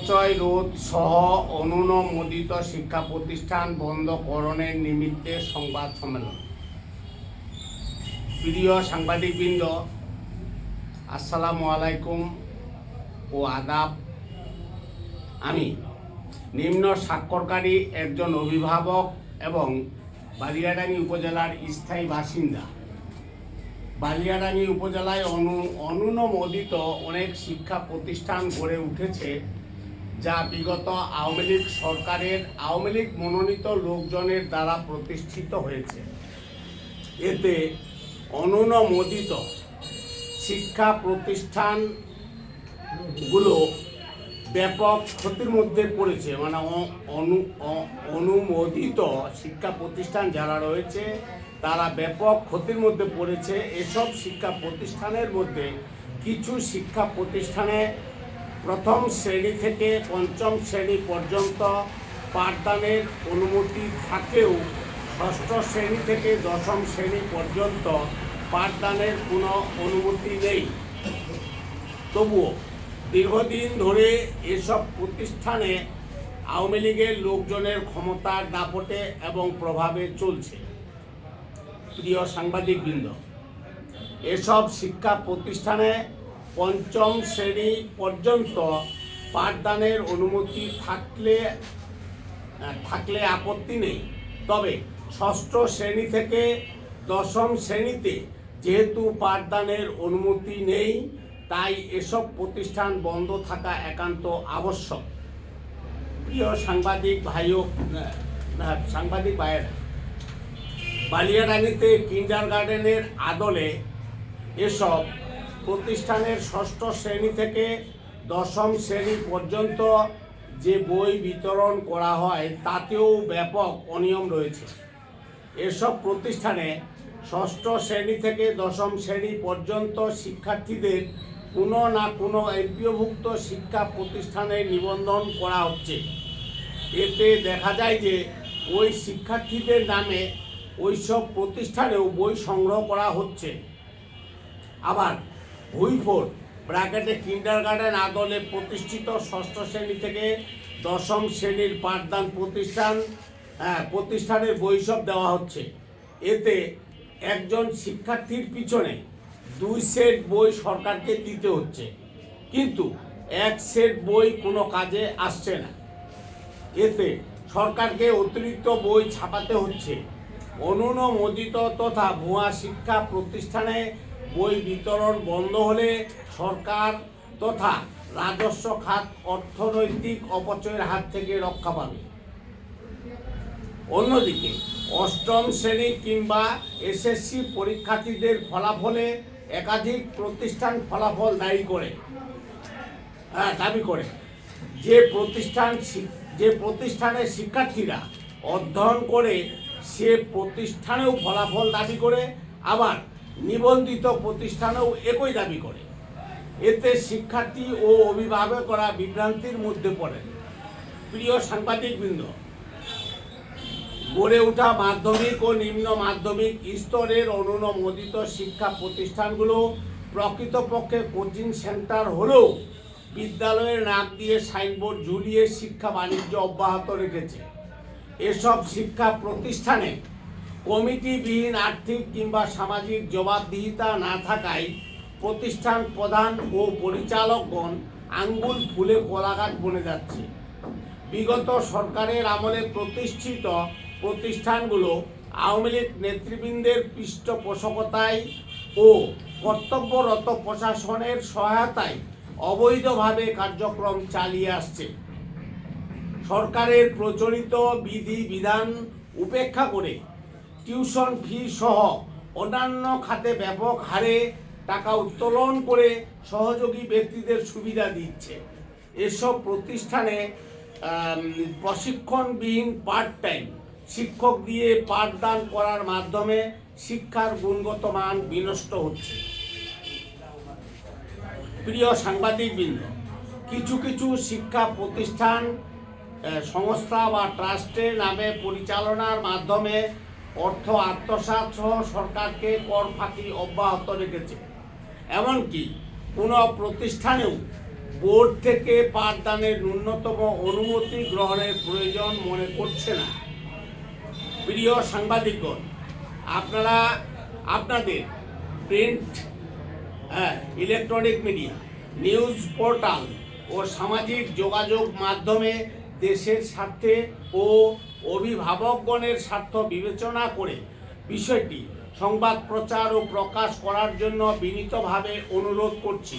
অপচয় রোধ সহ অনুমোদিত শিক্ষা প্রতিষ্ঠান বন্ধকরণের নিমিত্তে সংবাদ সম্মেলন। প্রিয় সাংবাদিকবৃন্দ, আসসালামু আলাইকুম ও আদাব। আমি নিম্ন স্বাক্ষরকারী একজন অভিভাবক এবং বালিয়াডাঙ্গি উপজেলার স্থায়ী বাসিন্দা। বালিয়াডাঙ্গি উপজেলায় অনু, অনুমোদিত অনেক শিক্ষা প্রতিষ্ঠান গড়ে উঠেছে যা বিগত আওয়ামী লীগ সরকারের, আওয়ামী লীগ মনোনীত লোকজনের দ্বারা প্রতিষ্ঠিত হয়েছে। এতে অনুমোদিত শিক্ষা প্রতিষ্ঠানগুলো ব্যাপক ক্ষতির মধ্যে পড়েছে। মানে অনু অনুমোদিত শিক্ষা প্রতিষ্ঠান যারা রয়েছে, তারা ব্যাপক ক্ষতির মধ্যে পড়েছে। এসব শিক্ষা প্রতিষ্ঠানের মধ্যে কিছু শিক্ষা প্রতিষ্ঠানে প্রথম শ্রেণি থেকে পঞ্চম শ্রেণি পর্যন্ত পাঠদানের অনুমতি থাকেও ষষ্ঠ শ্রেণি থেকে দশম শ্রেণি পর্যন্ত পাঠদানের কোনো অনুমতি নেই। তবুও দীর্ঘদিন ধরে এসব প্রতিষ্ঠানে আওয়ামী লীগের লোকজনের ক্ষমতার দাপটে এবং প্রভাবে চলছে। প্রিয় সাংবাদিকবৃন্দ, এসব শিক্ষা প্রতিষ্ঠানে পঞ্চম শ্রেণি পর্যন্ত পাঠদানের অনুমতি থাকলে থাকলে আপত্তি নেই। তবে ষষ্ঠ শ্রেণি থেকে দশম শ্রেণীতে যেহেতু পাঠদানের অনুমতি নেই, তাই এসব প্রতিষ্ঠান বন্ধ থাকা একান্ত আবশ্যক। প্রিয় সাংবাদিক ভাইও সাংবাদিক ভাইয়েরা বালিয়াডাঙ্গিতে কিন্ডার গার্ডেনের আদলে এসব প্রতিষ্ঠানের ষষ্ঠ শ্রেণি থেকে দশম শ্রেণি পর্যন্ত যে বই বিতরণ করা হয়, তাতেও ব্যাপক অনিয়ম রয়েছে। এসব প্রতিষ্ঠানে ষষ্ঠ শ্রেণি থেকে দশম শ্রেণি পর্যন্ত শিক্ষার্থীদের কোনো না কোনো এমপিওভুক্ত শিক্ষা প্রতিষ্ঠানে নিবন্ধন করা হচ্ছে। এতে দেখা যায় যে ওই শিক্ষার্থীদের নামে ওইসব প্রতিষ্ঠানেও বই সংগ্রহ করা হচ্ছে। আবার ভুইফোর ব্র্যাকেটে কিন্ডার গার্ডেন আদলে প্রতিষ্ঠিত ষষ্ঠ শ্রেণি থেকে দশম শ্রেণির পাঠদান প্রতিষ্ঠান হ্যাঁ প্রতিষ্ঠানের বইসব দেওয়া হচ্ছে। এতে একজন শিক্ষার্থীর পিছনে দুই সেট বই সরকারকে দিতে হচ্ছে। কিন্তু এক সেট বই কোনো কাজে আসছে না। এতে সরকারকে অতিরিক্ত বই ছাপাতে হচ্ছে। অনুমোদিত তথা ভুয়া শিক্ষা প্রতিষ্ঠানে বই বিতরণ বন্ধ হলে সরকার তথা রাজস্ব খাত অর্থনৈতিক অপচয়ের হাত থেকে রক্ষা পাবে। অন্যদিকে, অষ্টম শ্রেণি কিংবা এসএসসি পরীক্ষার্থীদের ফলাফলে একাধিক প্রতিষ্ঠান ফলাফল দায়ী করে। হ্যাঁ দাবি করে। যে প্রতিষ্ঠান যে প্রতিষ্ঠানের শিক্ষার্থীরা অধ্যয়ন করে সে প্রতিষ্ঠানেও ফলাফল দাবি করে, আবার নিবন্ধিত প্রতিষ্ঠানেও একই দাবি করে। এতে শিক্ষার্থী ও অভিভাবকরা বিভ্রান্তির মধ্যে পড়েন। প্রিয় সাংবাদিকবৃন্দ, গড়ে ওঠা মাধ্যমিক ও নিম্ন মাধ্যমিক স্তরের অনুমোদিত শিক্ষা প্রতিষ্ঠানগুলো প্রকৃতপক্ষে কোচিং সেন্টার হলেও বিদ্যালয়ের নাম দিয়ে সাইনবোর্ড ঝুলিয়ে শিক্ষা বাণিজ্য অব্যাহত রেখেছে। এসব শিক্ষা প্রতিষ্ঠানে কমিটিবিহীন আর্থিক কিংবা সামাজিক জবাবদিহিতা না থাকায় প্রতিষ্ঠান প্রধান ও পরিচালকগণ আঙ্গুল ফুলে কলাগাছ বনে যাচ্ছে। বিগত সরকারের আমলে প্রতিষ্ঠিত প্রতিষ্ঠানগুলো আওয়ামী লীগ নেতৃবৃন্দের পৃষ্ঠপোষকতায় ও কর্তব্যরত প্রশাসনের সহায়তায় অবৈধভাবে কার্যক্রম চালিয়ে আসছে। সরকারের প্রচলিত বিধি বিধান উপেক্ষা করে টিউশন ফি সহ অন্যান্য খাতে ব্যাপক হারে টাকা উত্তোলন করে সহযোগী ব্যক্তিদের সুবিধা দিচ্ছে। এসব প্রতিষ্ঠানে প্রশিক্ষণবিহীন পার্ট টাইম শিক্ষক দিয়ে পাঠদান করার মাধ্যমে শিক্ষার গুণগত মান বিনষ্ট হচ্ছে। প্রিয় সাংবাদিকবৃন্দ, কিছু কিছু শিক্ষা প্রতিষ্ঠান সংস্থা বা ট্রাস্টের নামে পরিচালনার মাধ্যমে অর্থ আত্মসাৎ সহ সরকারকে কর ফাঁকি অব্যাহত রেখেছে। এমনকি কোনো প্রতিষ্ঠানেও বোর্ড থেকে পাঠদানের ন্যূনতম অনুমতি গ্রহণের প্রয়োজন মনে করছে না। প্রিয় সাংবাদিকগণ, আপনারা, আপনাদের প্রিন্ট হ্যাঁ ইলেকট্রনিক মিডিয়া, নিউজ পোর্টাল ও সামাজিক যোগাযোগ মাধ্যমে দেশের স্বার্থে ও অভিভাবকগণের স্বার্থ বিবেচনা করে বিষয়টি সংবাদ প্রচার ও প্রকাশ করার জন্য বিনীতভাবে অনুরোধ করছি।